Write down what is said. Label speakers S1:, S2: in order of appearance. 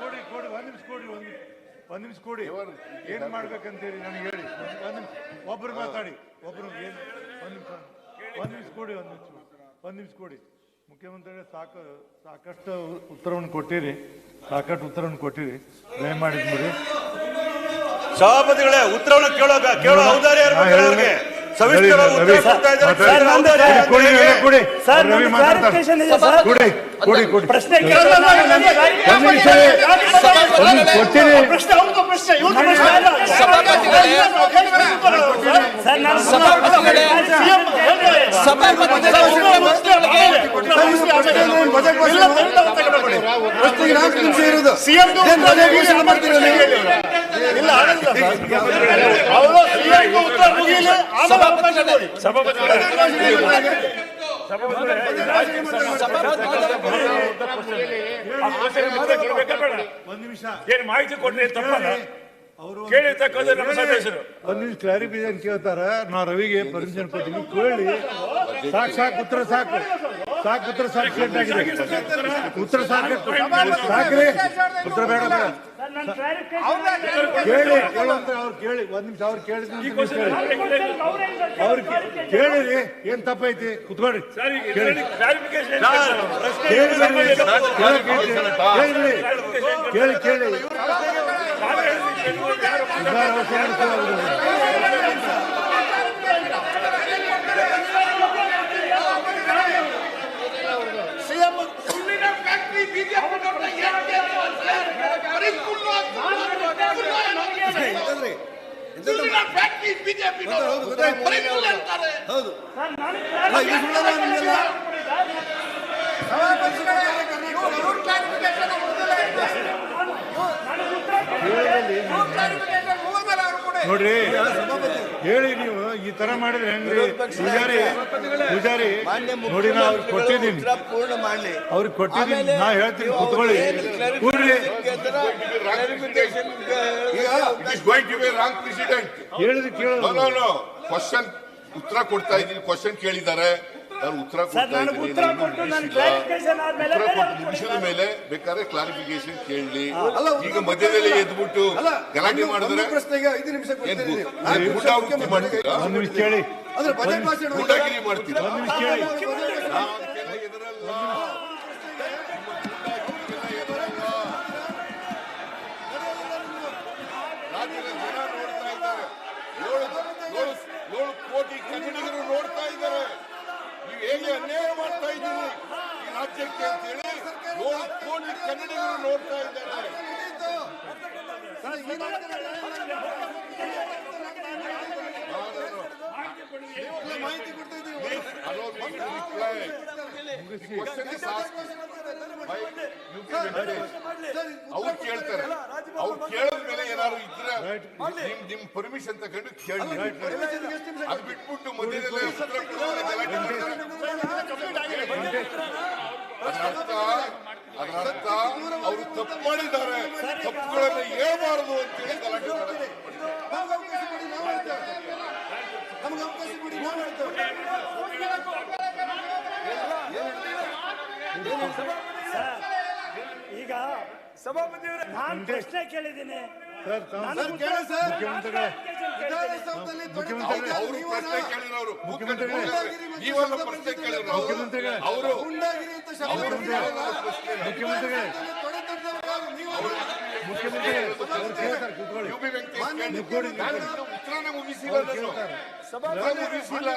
S1: ಕೊಡಿ ಕೊಡಿ ಒಂದು ನಿಮಿಷ ಕೊಡಿ ಒಂದ್ ಒಂದ್ ನಿಮಿಷ ಕೊಡಿ. ಏನ್ ಮಾಡ್ಬೇಕಂತೀರಿ ನನಗೆ ಹೇಳಿ. ಒಂದ್- ನಿಮಿಷ ಒಬ್ರು ಮಾತಾಡಿ ಒಬ್ರು ಏನ್ ಒಂದ್ ನಿಮಿಷ ಒಂದ್ ನಿಮಿಷ ಕೊಡಿ ಒಂದ್ ನಿಮಿಷ ಒಂದ್ ನಿಮಿಷ ಕೊಡಿ. ಮುಖ್ಯಮಂತ್ರಿ ಸಾಕು ಸಾಕಷ್ಟು ಉತ್ತರವನ್ನು ಕೊಟ್ಟಿರಿ ಸಾಕಷ್ಟು ಉತ್ತರವನ್ನು ಕೊಟ್ಟಿರಿ. ದಯಮಾಡಿ ಬಿಡಿ.
S2: ಸಭಾಪತಿಗಳೇ ಉತ್ತರವನ್ನು ಕೇಳೋ ಕೇಳೋ ಔದಾರ್ಯ ಸವಿಸ್ತರವಾಗಿ
S1: ರವಿ,
S2: ಉತ್ತರ ಕೊಡ್ತಾ ಇದ್ದಾರೆ. ಸರ್, ನಂದು
S1: ಕೊಡಿ, ಕೊಡಿ, ಎಲ್ಲ ಕೊಡಿ
S3: ಸರ್
S1: ರವಿ
S3: ನನ್ನ
S1: ಮಾತಾಡ್ತಾರೆ
S3: ಕ್ಲಾರಿಫಿಕೇಶನ್ ಇದೆ ಸರ್
S1: ಕೊಡಿ ಕೊಡಿ ಕೊಡಿ
S3: ಪ್ರಶ್ನೆ ಕೇಳಲ್ಲ ನಾನು ನನ್ನ
S1: ಒಂದ್ ನಿಮಿಷ ಒಂದ್ ಕೊಟ್ಟಿರಿ
S3: ಪ್ರಶ್ನೆ ಅವ್ರದ್ದು ಪ್ರಶ್ನೆ ಇವ್ರದ್ದು ಪ್ರಶ್ನೆ ಅಲ್ಲ.
S4: ಸಭಾಪತಿಗಳೇ,
S3: ಸರ್ ನಾನು
S4: ಸಭಾಪತಿಗಳೇ,
S3: ಸಿಎಂ ಹೇಳ್ತಾರೆ.
S4: ಸಭಾಪತಿಗಳೇ, ಮುಖ್ಯಮಂತ್ರಿಗಳಿಗೆ
S3: ಸಿಎಂ ಇಲ್ಲ ಉತ್ತರ ಕೊಡಿ.
S1: ಒಂದ್ ನಿಮಿಷ
S5: ಏನು ಮಾಹಿತಿ ಕೊಡ್ರಿ ತಪ್ಪಲ್ಲ
S1: ಅವರು
S5: ಕೇಳಿರ್ತಕ್ಕಂಥ ನಮ್ಮ ಸದಸ್ಯರು
S1: ಒಂದ್ ಕ್ಲಾರಿಫಿಕೇಶನ್ ಕೇಳ್ತಾರ ನಾ ರವಿಗೆ ಪರ್ಮಿಷನ್ ಕೊಟ್ಟಿನಿ ಕೇಳಿ ಸಾಕು ಸಾಕು ಉತ್ತರ ಸಾಕು ಸಾಕು ಉತ್ತರ ಸಾಕು ಉತ್ತರ ಸಾಕು ಸಾಕ್ರಿ ಉತ್ತರ ಬೇಡ ಕೇಳಿ ಕೇಳುವಂತ ಅವ್ರು ಕೇಳಿ ಒಂದ್ ನಿಮಿಷ ಅವ್ರು ಕೇಳಿದ್ ಅವ್ರು ಕೇಳಿರಿ ಏನ್ ತಪ್ಪೈತಿ?
S5: ಇದರಲ್ಲಿ
S1: ಕೇಳಿ. ಕೇಳಿ ಕೇಳಿ ನೋಡ್ರಿ ಹೇಳಿ ನೀವು ಈ ತರ ಮಾಡಿದ್ರೆ ಹೆಂಗ್ರಿ? ಪೂಜಾರಿ ಪೂಜಾರಿ ನೋಡಿ ನಾ ಅವ್ರಿಗೆ ಕೊಟ್ಟಿದ್ದೀನಿ
S2: ಪೂರ್ಣ ಮಾಡ್ಲಿ.
S1: ಅವ್ರಿಗೆ ಕೊಟ್ಟಿದ್ದೀನಿ ನಾ ಹೇಳ್ತೀನಿ ಕುತ್ಕೊಳ್ಳಿ. ಕೂಡ್ರಿ
S6: ಇಸ್.
S1: ಹೇಳಿದ್ರೆ ಕೇಳೋದು.
S6: Question ಉತ್ತರ ಕೊಡ್ತಾ ಇದ್ದೀನಿ. ಕ್ವಶನ್ ಕೇಳಿದ್ದಾರೆ. ನಾನು ಉತ್ತರ ಕೊಡ್ತಾ ಇದ್ದೀನಿ.
S3: ಉತ್ತರ ಕೊಟ್ಟು
S6: ಮುಗಿಸಿದ ಮೇಲೆ ಬೇಕಾದ್ರೆ ಕ್ಲಾರಿಫಿಕೇಶನ್ ಕೇಳಲಿ. ಈಗ ಮಧ್ಯದಲ್ಲಿ ಎದ್ಬಿಟ್ಟು ಗಲಾಟೆ ಮಾಡಿದ್ರೆ
S7: ಪ್ರಶ್ನೆಗೆ ಐದು ನಿಮಿಷ
S6: ಮಾಡ್ತೀರಾ? ಮಾಡ್ತೀರಾ
S1: ಒಂದ್ ನಿಮಿಷ ಕೇಳಿ
S6: ನಾವೆಲ್ಲ ಎದುರಲ್ಲ. ರಾಜ್ಯದ ಜನ ನೋಡ್ತಾ ಇದ್ದಾರೆ ಏಳು ಏಳು ಏಳು ಕೋಟಿ ಕನ್ನಡಿಗರು ನೋಡ್ತಾ ಇದ್ದಾರೆ. ನೀವು ಹೇಗೆ ಅನ್ಯಾಯ ಮಾಡ್ತಾ ಇದ್ದೀರಿ? ಈ ರಾಜ್ಯಕ್ಕೆ ಅಂತ ಹೇಳಿ ಏಳು ಕೋಟಿ ಕನ್ನಡಿಗರು ನೋಡ್ತಾ ಇದ್ದಾರೆ.
S7: ಮಾಹಿತಿ ಕೊಡ್ತಾ ಇದ್ದೀವಿ.
S6: ಅವ್ರು ಕೇಳ್ತಾರೆ. ಅವ್ರು ಕೇಳಿದ ಮೇಲೆ ಏನಾದ್ರು ಇದ್ರೆ ನಿಮ್ ನಿಮ್ ಪರ್ಮಿಷನ್ ತಗೊಂಡು ಕೇಳಿ. ಅದು ಬಿಟ್ಬಿಟ್ಟು ಮಧ್ಯದಲ್ಲಿ ಉತ್ತರ ಕೊಡೋದ್ರೆ ಗಲಾಟೆ ಮಾಡ್ತಾರೆ. ಅದ್ರ ಅರ್ಥ ಅದ್ರ ಅವರು ತಪ್ಪು ಮಾಡಿದ್ದಾರೆ. ತಪ್ಪುಗಳನ್ನ ಹೇಳ್ಬಾರದು ಅಂತೇಳಿ ಗಲಾಟೆ ಮಾಡ್ತಾರೆ
S7: ನಮ್ಗೆ ಅವಕಾಶ ಕೊಡಿ ನಾವು ಹೇಳ್ತೇವೆ ಸಭಾಪತಿಯವರ
S3: ಈಗ ನಾನು ಪ್ರಶ್ನೆ ಕೇಳಿದ್ದೀನಿ
S1: ಸರ್
S3: ನಾನು
S7: ಸರ್ ಕೇಳಿ ಸರ್
S1: ಮುಖ್ಯಮಂತ್ರಿಗಳೇ
S7: ವಿಧಾನಸೌಧದಲ್ಲಿ
S1: ಮುಖ್ಯಮಂತ್ರಿಗಳೇ
S6: ಅವರು ಪ್ರಶ್ನೆ ಕೇಳಿರೋರು
S1: ಮುಖ್ಯಮಂತ್ರಿಗಳೇ.
S6: ನೀವಲ್ಲ ಪ್ರಶ್ನೆ ಕೇಳಿರೋರು
S1: ಮುಖ್ಯಮಂತ್ರಿಗಳೇ.
S6: ಅವರು
S7: ಗುಂಡಾಗಿರಿ ಅಂತ ಶಬ್ದ
S1: ಮುಖ್ಯಮಂತ್ರಿಗಳೇ.
S7: ಬಳಸಿದ್ರಲ್ಲ?
S1: ಮುಖ್ಯಮಂತ್ರಿಗಳೇ
S7: ತೊಡೆ ತಟ್ಟದವರು ನೀವು ಅಲ್ಲ.
S1: ಮುಖ್ಯಮಂತ್ರಿಗಳೇ ಅವ್ರು ಕೇಳ್ತಾರೆ ಕುತ್ಕೊಳ್ಳಿ
S6: ಯು ಬಿ ವೆಂಕಟೇಶ್
S7: ಮಾನ್ಯ
S6: ಕೇಳಿ.
S7: ಮುಖ್ಯಮಂತ್ರಿಗಳೇ.
S6: ನಾನು ಇನ್ನೂ ಉತ್ತರನೇ ಮುಗಿಸಿಲ್ಲ ನಾನು. ಮುಗಿಸಿಲ್ಲ